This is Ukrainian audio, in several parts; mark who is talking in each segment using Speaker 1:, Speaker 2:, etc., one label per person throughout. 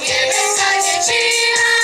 Speaker 1: Niebieska dziecina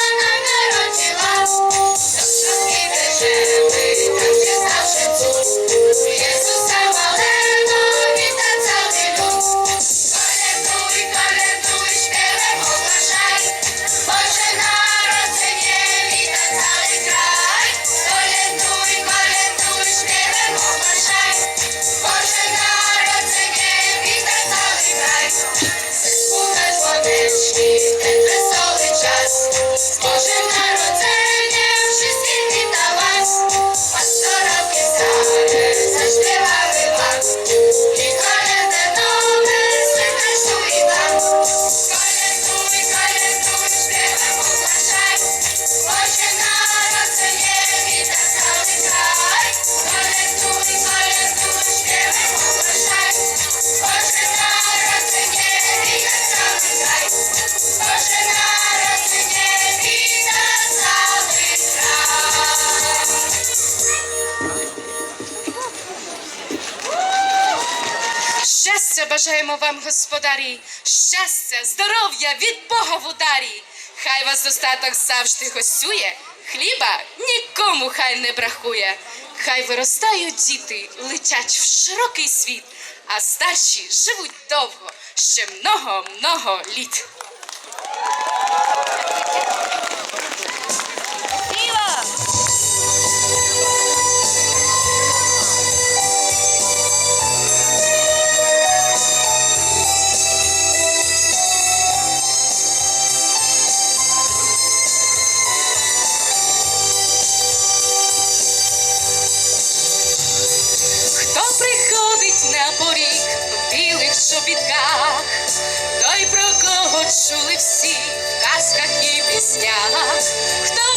Speaker 2: Щастя бажаємо вам, господарі, щастя, здоров'я від Бога в ударі. Хай вас достаток завжди гостює, хліба нікому хай не бракує. Хай виростають діти, летять в широкий світ, а старші живуть довго, ще много-много літ. Хто приходить на поріг в білих шобітках, той про кого чули всі в казках і піснях, хто